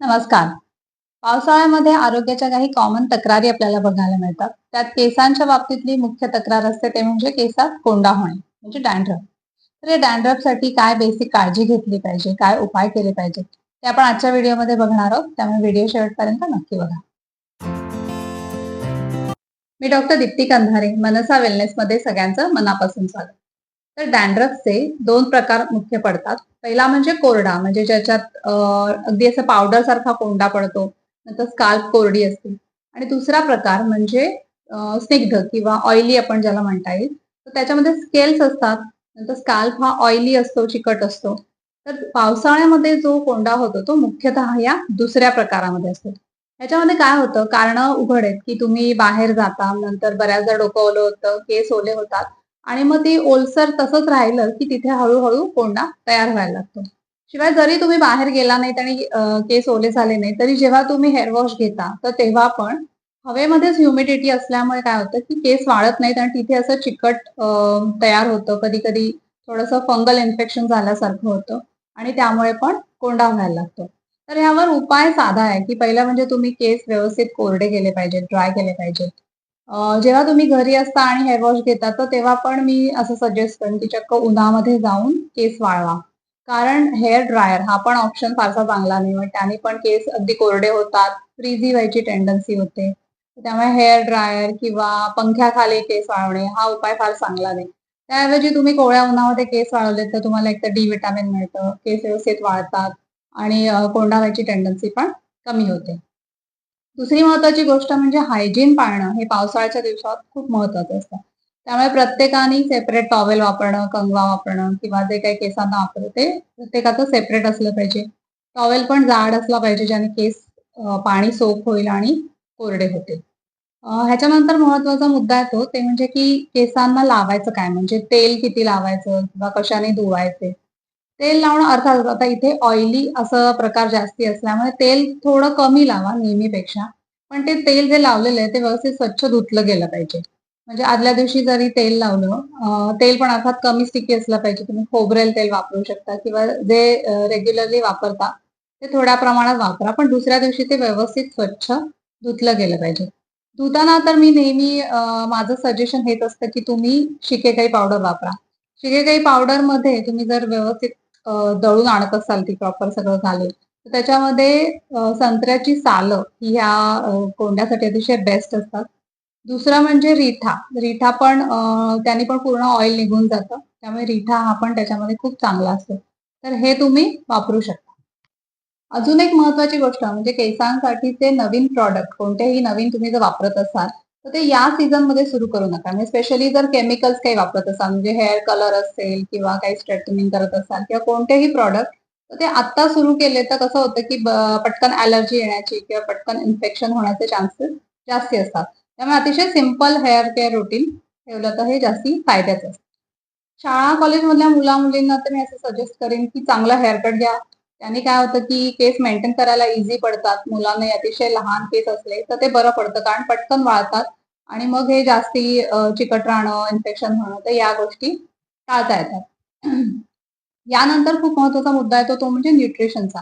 नमस्कार. पावसाळ्यामध्ये आरोग्याच्या काही कॉमन तक्रारी आपल्याला बघायला मिळतात. त्यात केसांच्या बाबतीतली मुख्य तक्रार असते ते म्हणजे केसात कोंडा होणे म्हणजे डॅन्ड्रफ तर या डॅन्ड्रफसाठी काय बेसिक काळजी घेतली पाहिजे? काय उपाय केले पाहिजे? ते आपण आजच्या व्हिडिओमध्ये बघणार आहोत. त्यामुळे व्हिडिओ शेवटपर्यंत नक्की बघा. मी डॉक्टर दीप्ती कंधारे मनसा वेलनेस मध्ये सगळ्यांचं मनापासून स्वागत. तर डॅन्ड्रफचे दोन प्रकार मुख्य पडतात. पहिला म्हणजे कोरडा म्हणजे ज्याच्यात अगदी असं पावडर सारखा कोंडा पडतो नंतर स्काल्प कोरडी असते. आणि दुसरा प्रकार म्हणजे स्निग्ध किंवा ऑइली आपण ज्याला म्हणता येईल. तर त्याच्यामध्ये स्केल्स असतात नंतर स्काल्प हा ऑइली असतो चिकट असतो. तर पावसाळ्यामध्ये जो कोंडा होतो तो मुख्यतः या दुसऱ्या प्रकारामध्ये असतो. ह्याच्यामध्ये काय होतं कारण उघड आहेत की तुम्ही बाहेर जाता नंतर बऱ्याचदा डोकं ओलं होतं केस ओले होतात. आणि मग ती ओलसर तसंच राहिलं की तिथे हळूहळू कोंडा तयार व्हायला लागतो. शिवाय जरी तुम्ही बाहेर गेला नाहीत आणि केस ओले झाले नाही तरी जेव्हा तुम्ही हेअर वॉश घेता तर तेव्हा पण हवेमध्येच ह्युमिडिटी असल्यामुळे काय होतं की केस वाढत नाहीत आणि तिथे असं चिकट तयार होतं. कधी कधी थोडंसं फंगल इन्फेक्शन झाल्यासारखं होतं आणि त्यामुळे पण कोंडा व्हायला लागतो. तर यावर उपाय साधा आहे की पहिला म्हणजे तुम्ही केस व्यवस्थित कोरडे केले पाहिजेत ड्राय केले पाहिजेत. जेव्हा तुम्ही घरी असता आणि हेअर वॉश घेता तर तेव्हा पण मी असं सजेस्ट करेन की चक्क उन्हामध्ये जाऊन केस वाळवा. कारण हेअर ड्रायर हा पण ऑप्शन फारसा चांगला नाही. म्हणजे त्याने पण केस अगदी कोरडे होतात फ्रीझी व्हायची टेंडन्सी होते. त्यामुळे हेअर ड्रायर किंवा पंख्याखाली केस वाळवणे हा उपाय फार चांगला नाही. त्याऐवजी तुम्ही कोवळ्या उन्हामध्ये केस वाळवले तर तुम्हाला एक तर डी विटामिन मिळतं केस व्यवस्थित वाळतात आणि कोंडा व्हायची टेंडन्सी पण कमी होते. दुसरी महत्वाची गोष्ट म्हणजे हायजीन पाळणं हे पावसाळ्याच्या दिवसात खूप महत्वाचं असतं. त्यामुळे प्रत्येकाने सेपरेट टॉवेल वापरणं कंगवा वापरणं किंवा जे काही केसांना वापरतं ते प्रत्येकाचं सेपरेट असलं पाहिजे. टॉवेल पण जाड असला पाहिजे ज्याने केस पाणी सोप होईल आणि कोरडे होतील. ह्याच्यानंतर महत्त्वाचा मुद्दा येतो ते म्हणजे की केसांना लावायचं काय? म्हणजे तेल किती लावायचं किंवा कशाने धुवायचे? तेल लावणं अर्थात आता इथे ऑइली असं प्रकार जास्ती असल्यामुळे तेल थोडं कमी लावा नेहमीपेक्षा. पण ते तेल जे लावलेलं आहे ते व्यवस्थित स्वच्छ धुतलं गेलं पाहिजे. म्हणजे आदल्या दिवशी जरी तेल लावलं तेल पण अर्थात कमी स्टिकी असलं पाहिजे. तुम्ही खोबरेल तेल वापरू शकता किंवा जे रेग्युलरली वापरता ते थोड्या प्रमाणात वापरा. पण दुसऱ्या दिवशी ते व्यवस्थित स्वच्छ धुतलं गेलं पाहिजे. धुताना तर मी नेहमी माझं सजेशन हेच असतं की तुम्ही शिकेकाई पावडर वापरा. शिकेकाई पावडरमध्ये तुम्ही जर व्यवस्थित दळून आणत असाल ती प्रॉपर सगळं घालून. तर त्याच्यामध्ये संत्र्याची सालं ह्या कोंड्यासाठी अतिशय बेस्ट असतात. दुसरं म्हणजे रिठा. रिठा पण त्याने पण पूर्ण ऑइल निघून जातं. त्यामुळे रिठा हा पण त्याच्यामध्ये खूप चांगला असतो. तर हे तुम्ही वापरू शकता. अजून एक महत्वाची गोष्ट म्हणजे केसांसाठी ते नवीन प्रॉडक्ट कोणतेही नवीन तुम्ही जर वापरत असाल तर ते या सीझनमध्ये सुरू करू नका. म्हणजे स्पेशली जर केमिकल्स काही वापरत असाल म्हणजे हेअर कलर असेल किंवा काही स्ट्रेटनिंग करत असाल किंवा कोणतेही प्रॉडक्ट तर ते आता सुरू केले तर कसं होतं की पटकन अलर्जी येण्याची किंवा पटकन इन्फेक्शन होण्याचे चान्सेस जास्ती असतात. त्यामुळे अतिशय सिंपल हेअर केअर रुटीन ठेवलं तर हे जास्ती फायद्याचं असतं. शाळा कॉलेजमधल्या मुला मुलींना तर मी असं सजेस्ट करेन की चांगला हेअरकट घ्या. त्यांनी काय होतं की केस मेंटेन करायला इझी पडतात. मुलांना अतिशय लहान केस असले तर ते बरं पडतं. कारण पटकन वाळतात. आणि मग हे जास्ती चिकट राहणं इन्फेक्शन होणं तर या गोष्टी टाळता येतात. यानंतर खूप महत्त्वाचा मुद्दा येतो तो म्हणजे न्यूट्रिशनचा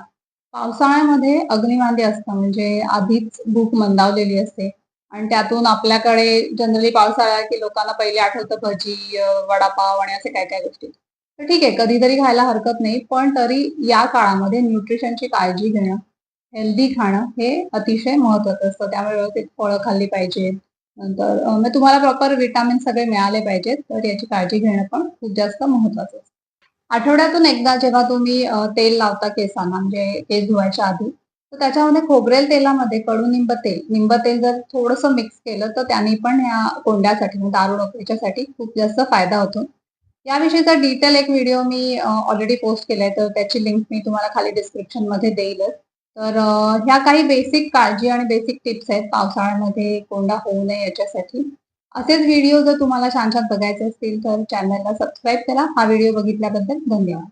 पावसाळ्यामध्ये अग्निवांदी असतं म्हणजे आधीच भूक मंदावलेली असते. आणि त्यातून आपल्याकडे जनरली पावसाळा की लोकांना पहिले आठवतं भजी वडापाव आणि असे काय काय गोष्टी. तर ठीक आहे कधीतरी खायला हरकत नाही पण तरी या काळामध्ये न्यूट्रिशनची काळजी घेणं हेल्दी खाणं हे अतिशय महत्वाचं असतं. त्यामुळे व्यवस्थित फळं खाल्ली पाहिजेत. नंतर मग म्हणजे तुम्हाला प्रॉपर विटामिन सगळे मिळाले पाहिजेत तर याची काळजी घेणं पण खूप जास्त महत्वाचं असतं. आठवड्यातून एकदा जेव्हा तुम्ही तेल लावता केसांना म्हणजे केस धुवायच्या आधी तर त्याच्यामध्ये खोबरेल तेलामध्ये कडुनिंब तेल निंब तेल जर थोडंसं मिक्स केलं तर त्यांनी पण या कोंड्यासाठी म्हणजे दारू नोकरीच्यासाठी खूप जास्त फायदा होतो. याविषयीचा डिटेल एक व्हिडिओ मी ऑलरेडी पोस्ट केलाय तर त्याची लिंक मी तुम्हाला खाली डिस्क्रिप्शनमध्ये देईलच. तर ह्या काही बेसिक काळजी आणि बेसिक टिप्स आहेत पावसाळ्यामध्ये कोंडा होऊ नये याच्यासाठी. असेच व्हिडिओ जर तुम्हाला छान छान बघायचे असतील तर चॅनलला सबस्क्राईब करा. हा व्हिडिओ बघितल्याबद्दल धन्यवाद.